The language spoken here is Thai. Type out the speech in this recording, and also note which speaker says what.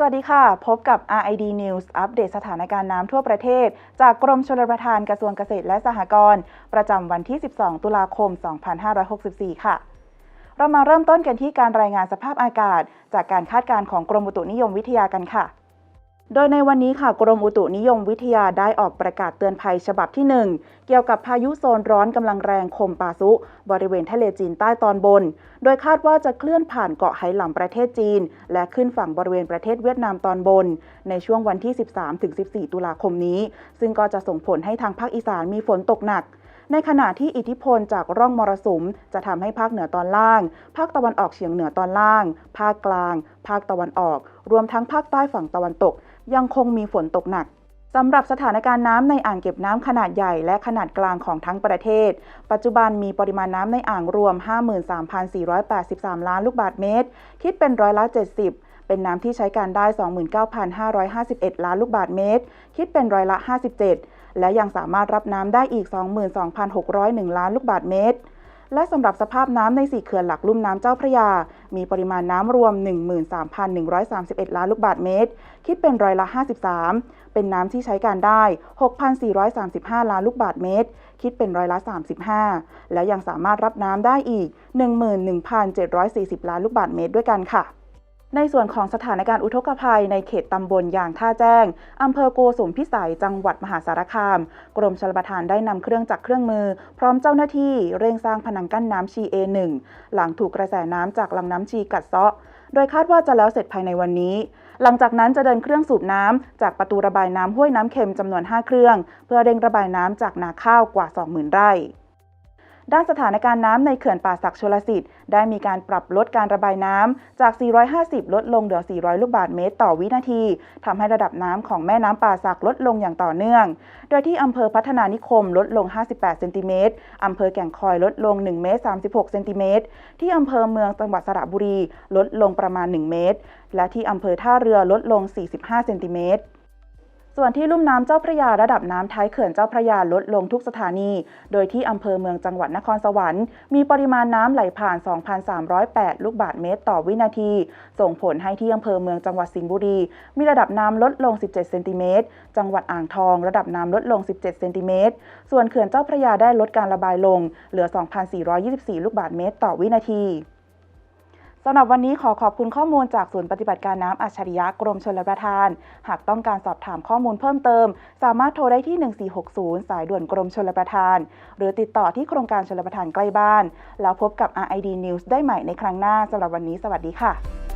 Speaker 1: สวัสดีค่ะ พบกับ RID News อัปเดตสถานการณ์น้ำทั่วประเทศ จากกรมชลประทานกระทรวงเกษตรและสหกรณ์ประจำวันที่ 12 ตุลาคม 2564 ค่ะ เรามาเริ่มต้นกันที่การรายงานสภาพอากาศ จากการคาดการณ์ของกรมอุตุนิยมวิทยากันค่ะ โดยในวันนี้ค่ะกรมอุตุนิยมวิทยาได้ออกประกาศเตือนภัยฉบับที่ 1 เกี่ยวกับพายุโซนร้อนกำลังแรงคมปาซุ บริเวณทะเลจีนใต้ตอนบน โดยคาดว่าจะเคลื่อนผ่านเกาะไหหลำประเทศจีน และขึ้นฝั่งบริเวณประเทศเวียดนามตอนบน ในช่วงวันที่ 13-14 ตุลาคมนี้ ซึ่งก็จะส่งผลให้ทางภาคอีสานมีฝนตกหนักในขณะที่อิทธิพลจากร่องมรสุม จะทำให้ภาคเหนือตอนล่าง ภาคตะวันออกเฉียงเหนือตอนล่าง ภาคกลาง ภาคตะวันออก รวมทั้งภาคใต้ฝั่งตะวันตก ยังคงมีฝนตกหนักสำหรับสถานการณ์น้ำในอ่างเก็บน้ำขนาดใหญ่และขนาดกลางของทั้งประเทศ ปัจจุบันมีปริมาณน้ำในอ่างรวม 53,483 ล้านลูกบาศก์เมตร คิดเป็นร้อยละ 70 เป็นน้ำที่ใช้การได้ 29,551 ล้านลูกบาศก์เมตร คิดเป็นร้อยละ 57 และยังสามารถรับน้ำได้อีก 22,601 ล้านลูกบาศก์เมตร และสำหรับสภาพน้ำในสี่เขื่อนหลักลุ่มน้ำเจ้าพระยา มีปริมาณน้ำรวม 13,131 ล้านลูกบาศก์เมตร คิดเป็นร้อยละ 53 เป็นน้ำที่ใช้การได้ 6,435 ล้านลูกบาศก์เมตร คิดเป็นร้อยละ 35 และยังสามารถรับน้ำได้อีก 11,740 ล้านลูกบาศก์เมตรด้วยกันค่ะ ในส่วนของสถานการณ์อุทกภัยในเขตตำบลยางท่าแจ้ง อำเภอโกสุมพิสัย จังหวัดมหาสารคาม กรมชลประทานได้นำเครื่องจักรเครื่องมือ พร้อมเจ้าหน้าที่เร่งสร้างพนังกั้นน้ำชี A1 หลังถูกกระแสน้ำจากลำน้ำชีกัดเซาะ โดยคาดว่าจะแล้วเสร็จภายในวันนี้ หลังจากนั้นจะเดินเครื่องสูบน้ำจากประตูระบายน้ำห้วยน้ำเค็มจำนวน 5 เครื่อง เพื่อเร่งระบายน้ำจากนาข้าวกว่า 20,000 ไร่ ด้านสถานการณ์น้ำในเขื่อนป่าศักชลสิทธิ์ได้มีการปรับลดการระบายน้ำจาก 450 ลดลงเหลือ 400 ลูกบาศก์เมตรต่อวินาทีทำให้ระดับน้ำของแม่น้ำป่าศักลดลงอย่างต่อเนื่อง โดยที่อำเภอพัฒนานิคมลดลง 58 เซนติเมตรอำเภอแก่งคอยลดลง 1 เมตร 36 เซนติเมตร ที่อำเภอเมืองจังหวัดสระบุรีลดลงประมาณ 1 เมตร และที่อำเภอท่าเรือลดลง 45 เซนติเมตร ส่วนที่ลุ่มน้ำเจ้าพระยาระดับน้ำท้ายเขื่อนเจ้าพระยาลดลงทุกสถานี โดยที่อำเภอเมืองจังหวัดนครสวรรค์ มีปริมาณน้ำไหลผ่าน 2,308 ลูกบาศก์เมตรต่อวินาที ส่งผลให้ที่อำเภอเมืองจังหวัดสิงห์บุรี มีระดับน้ำลดลง 17 เซนติเมตร จังหวัดอ่างทอง ระดับน้ำลดลง 17 เซนติเมตร ส่วนเขื่อนเจ้าพระยาได้ลดการระบายลง เหลือ 2,424 ลูกบาศก์เมตรต่อวินาที สำหรับวันนี้ขอขอบคุณข้อมูลจากศูนย์ปฏิบัติการน้ำอัจฉริยะกรมชลประทาน หากต้องการสอบถามข้อมูลเพิ่มเติม สามารถโทรได้ที่ 1460 สายด่วนกรมชลประทาน หรือติดต่อที่โครงการชลประทานใกล้บ้าน แล้วพบกับ RID News ได้ใหม่ในครั้งหน้าสำหรับวันนี้สวัสดีค่ะ